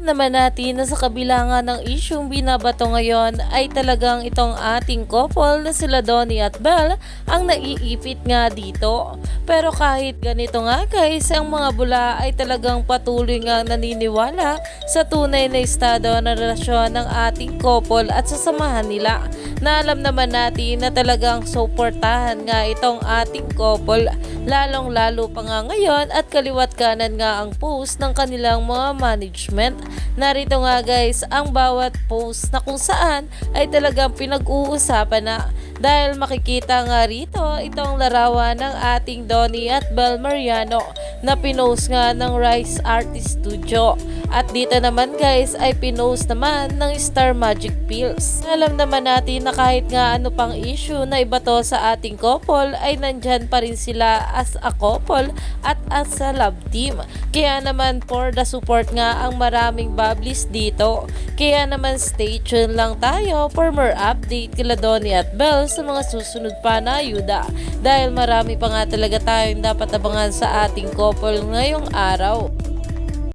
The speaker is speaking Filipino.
naman natin na sa kabila nga ng isyong binabato ngayon ay talagang itong ating couple na sila Donnie at Belle ang naiipit nga dito. Pero kahit ganito nga guys, ang mga bula ay talagang patuloy nga naniniwala sa tunay na estado ng relasyon ng ating couple at sasamahan nila. Na alam naman natin na talagang suportahan nga itong ating couple lalong lalo pa nga ngayon at kaliwat kanan nga ang post ng kanilang mga management. Narito nga guys ang bawat post na kung saan ay talagang pinag-uusapan na dahil makikita nga rito itong larawan ng ating Donnie at Bel Mariano na pinost nga ng Rice Artist Studio. At dito naman guys ay pinost naman ng Star Magic Pills. Alam naman natin na kahit nga ano pang issue na iba to sa ating couple ay nandyan pa rin sila as a couple at as a love team. Kaya naman for the support nga ang maraming bablis dito. Kaya naman stay tuned lang tayo for more update kila Donnie at Belle sa mga susunod pa na ayuda. Dahil marami pa nga talaga tayong dapat abangan sa ating couple ngayong araw.